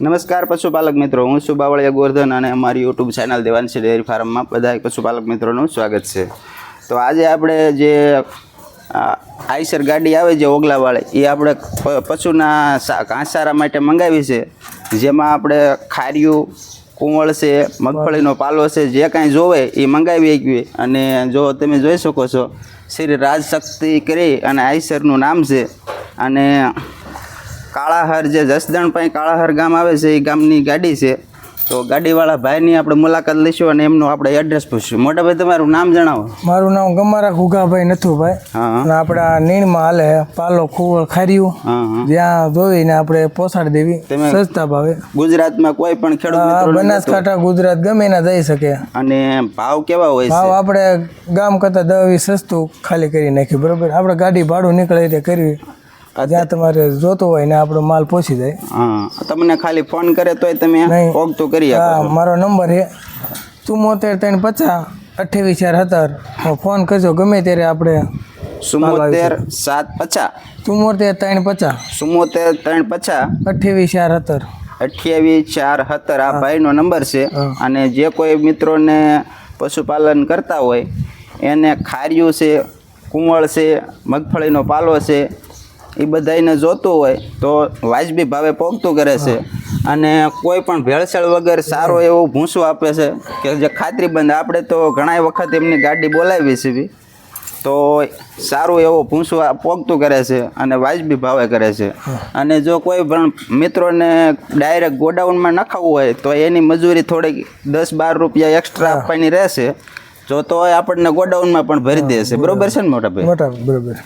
નમસ્કાર પશુપાલક મિત્રો, હું છું બાવળિયા અને અમારી યુટ્યુબ ચેનલ દેવાંશી ડેરી ફાર્મમાં બધા પશુપાલક મિત્રોનું સ્વાગત છે. તો આજે આપણે જે આઈસર ગાડી આવે છે ઓગલાવાળી, એ આપણે પશુના ઘાસચારા માટે મંગાવી છે. જેમાં આપણે ખાર્યું, કુંવળ છે, મગફળીનો પાલો છે, જે કાંઈ જોવે એ મંગાવી શકીએ. અને જો તમે જોઈ શકો છો, શ્રી રાજશક્તિ કરી અને આઈસરનું નામ છે. અને કાળાહર જે જસદણ પાસે કાળાહર ગામ આવે છે એ ગામની ગાડી છે. તો ગાડીવાળા ભાઈની આપણે મુલાકાત લઈશું અને એમનું આપણે એડ્રેસ પૂછશું. મોટા ભાઈ તમારું નામ જણાવો. મારું નામ ગમારા ગુગાભાઈ નથુભાઈ અને આપણે નીણમાં હાલે પાલો કુવળ ખાર્યું. જ્યાં જોઈને આપણે પોસાડી દેવી. સસ્તા ભાવે. ગુજરાતમાં કોઈ પણ ખેડૂત બનાસકાંઠા ગુજરાત ગમે ના જઈ શકે. અને ભાવ કેવા હોય ભાવ આપણે ગામ કરતાં દવી સસ્તું ખાલી કરી નાખ્યું બરોબર? આપણે ગાડી ભાડું નીકળે તે કરવી. જ્યાં તમારે જોતો હોય ને આપણો માલ પહોંચી જાય. હા તમને ખાલી ફોન કરે તોય તમે. ઓગતું કરી હા મારો નંબર છે ચુમ્મોતેર ત્રણ પચાસ અઠ્યાવીસ ચાર સત્તર. ફોન કરજો ગમે ત્યારે આપણે ચુમ્મોતેર સાત પચાસ. ચુમ્મોતેર ત્રણ પચાસ. ચુમ્મોતેર ત્રણ પચાસ. અઠ્યાવીસ ચાર સત્તર. અઠ્યાવીસ ચાર સત્તર આ ભાઈનો નંબર છે. અને જે કોઈ મિત્રોને પશુપાલન કરતા હોય એને ખાર્યું છે કુંવળ છે મગફળીનો પાલો છે એ બધાને જોતું હોય તો વાજબી ભાવે પોગતું કરે છે. અને કોઈ પણ ભેળસેળ વગર સારો એવો ભૂંસો આપે છે કે જે ખાતરીબંધ આપણે તો ઘણા વખત એમની ગાડી બોલાવી છે તો સારું એવો ભૂંસો પોગતું કરે છે અને વાજબી ભાવે કરે છે. અને જો કોઈ પણ મિત્રોને ડાયરેક્ટ ગોડાઉનમાં નખાવવું હોય તો એની મજૂરી થોડીક દસ બાર રૂપિયા એક્સ્ટ્રા આપવાની રહેશે. જો તો આપણને ગોડાઉનમાં પણ ભરી દેશે બરોબર છે ને મોટા ભાઈ, બરોબર.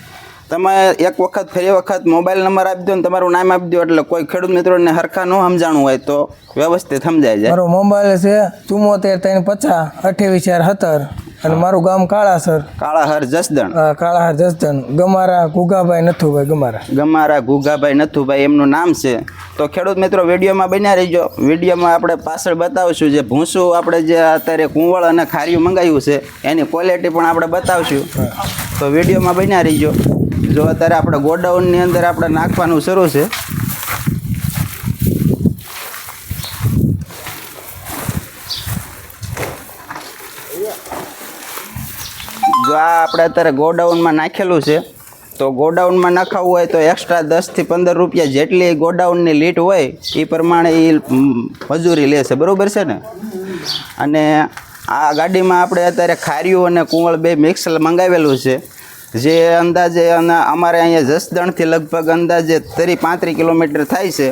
તમે એક વખત ફરી વખત મોબાઈલ નંબર આપી દો ને તમારું નામ આપી દો એટલે કોઈ ખેડૂત મિત્રોને હરખા ન સમજાણું હોય તો વ્યવસ્થિત સમજાય જાય. મારો મોબાઈલ છે ચુમ્મોતેર ત્રણ પચાસ અઠ્યાવીસ ચાર સત્તર અને મારું ગામ કાળાસર. કાળા હર જસદણ કાળાહર જસદણ. ગમારા ગુગાભાઈ નથુભાઈ ગમારા. ગમારા ગુગાભાઈ નથુભાઈ એમનું નામ છે. તો ખેડૂત મિત્રો વિડીયોમાં બન્યા રહીજો. વિડીયોમાં આપણે પાછળ બતાવશું જે ભૂંસું આપણે જે અત્યારે કુંવળ અને ખારીયું મંગાવ્યું છે એની ક્વોલિટી પણ આપણે બતાવશું. તો વિડીયોમાં બન્યા રહીજો. જો અત્યારે આપણે ગોડાઉનની અંદર આપણે નાખવાનું શરૂ છે. જો આ આપણે અત્યારે ગોડાઉનમાં નાખેલું છે, તો ગોડાઉનમાં નાખાવવું હોય તો એક્સ્ટ્રા દસથી પંદર રૂપિયા જેટલી ગોડાઉનની લીટ હોય એ પ્રમાણે એ મજૂરી લેશે બરાબર છે ને? અને આ ગાડીમાં આપણે અત્યારે ખાર્યું અને કુંવળ બે મિક્સ મંગાવેલું છે. જે અંદાજે અને અમારે અહીંયા જસદણથી લગભગ અંદાજે તરી પાંત્રીસ કિલોમીટર થાય છે.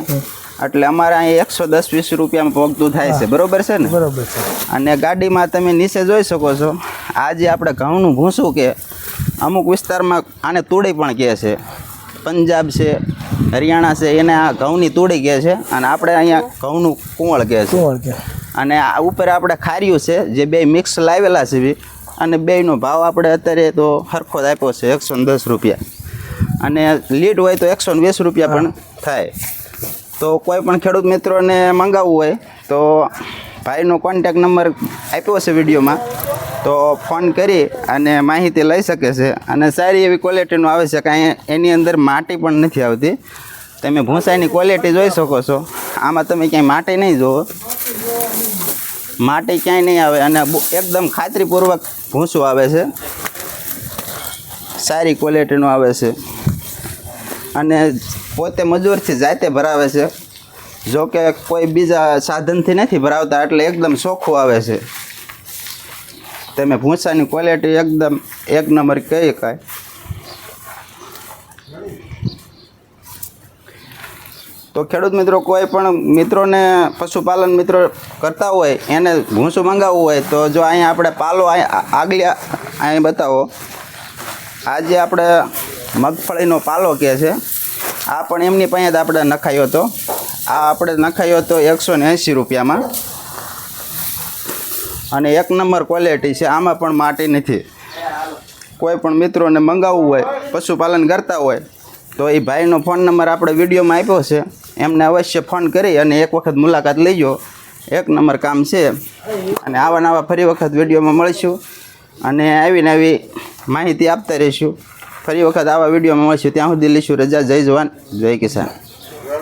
એટલે અમારે અહીંયા એકસો દસ વીસ રૂપિયામાં પહોંચતું થાય છે. બરોબર છે ને? બરોબર છે. અને ગાડીમાં તમે નીચે જોઈ શકો છો આ જે આપણે ઘઉંનું ભૂસું કે અમુક વિસ્તારમાં આને તુડી પણ કહે છે. પંજાબ છે હરિયાણા છે એને આ ઘઉંની તુડી કહે છે અને આપણે અહીંયા ઘઉંનું કુંવળ કહે છે. અને આ ઉપર આપણે ખાર્યું છે જે બે મિક્સ લાવેલા છે બી. અને બેયનો ભાવ આપણે અત્યારે તો સરખો જ આપ્યો છે એકસો દસ રૂપિયા. અને લીડ હોય તો એકસો ને વીસ રૂપિયા પણ થાય. તો કોઈ પણ ખેડૂત મિત્રોને મંગાવવું હોય તો ભાઈનો કોન્ટેક નંબર આપ્યો છે વિડીયોમાં. તો ફોન કરી અને માહિતી લઈ શકે છે. અને સારી એવી ક્વોલિટીનું આવે છે કાંઈ એની અંદર માટી પણ નથી આવતી. તમે ભૂંસાઈની ક્વોલિટી જોઈ શકો છો. આમાં તમે ક્યાંય માટી નહીં જોવો માટી ક્યાંય નહીં આવે અને એકદમ ખાતરીપૂર્વક ભૂંસું આવે છે. સારી ક્વોલિટીનું આવે છે. અને પોતે મજૂરથી જાતે ભરાવે છે. જો કે કોઈ બીજા સાધનથી નથી ભરાવતા, એટલે એકદમ ચોખ્ખું આવે છે. તમે ભૂંસાની ક્વોલિટી એકદમ એક નંબર કહી શકાય. તો ખેડૂત મિત્રો કોઈ પણ મિત્રોને, પશુપાલન મિત્રો કરતા હોય, એને ભૂંસું મંગાવવું હોય, તો જો અહીંયા આપણે પાલો આગલી અહીં બતાવો. આજે આપણે મગફળીનો પાલો કહે છે. આ પણ એમની પાસે જ આપણે નખાયો હતો. આ આપણે નખાયો હતો એકસો ને એંસી રૂપિયામાં. અને એક નંબર ક્વોલિટી છે, આમાં પણ માટી નથી. કોઈ પણ મિત્રોને મંગાવવું હોય, પશુપાલન કરતા હોય તો એ ભાઈનો ફોન નંબર આપણે વિડીયોમાં આપ્યો છે. એમને અવશ્ય ફોન કરી અને એક વખત મુલાકાત લઈજો એક નંબર કામ છે. અને આવા નવા ફરી વખત વિડીયોમાં મળીશું. અને આવીને નવી માહિતી આપતા રહીશું. ફરી વખત આવા વિડીયોમાં મળીશું. ત્યાં સુધી લઈશું. રજા. જય જવાન. જય કિસાન.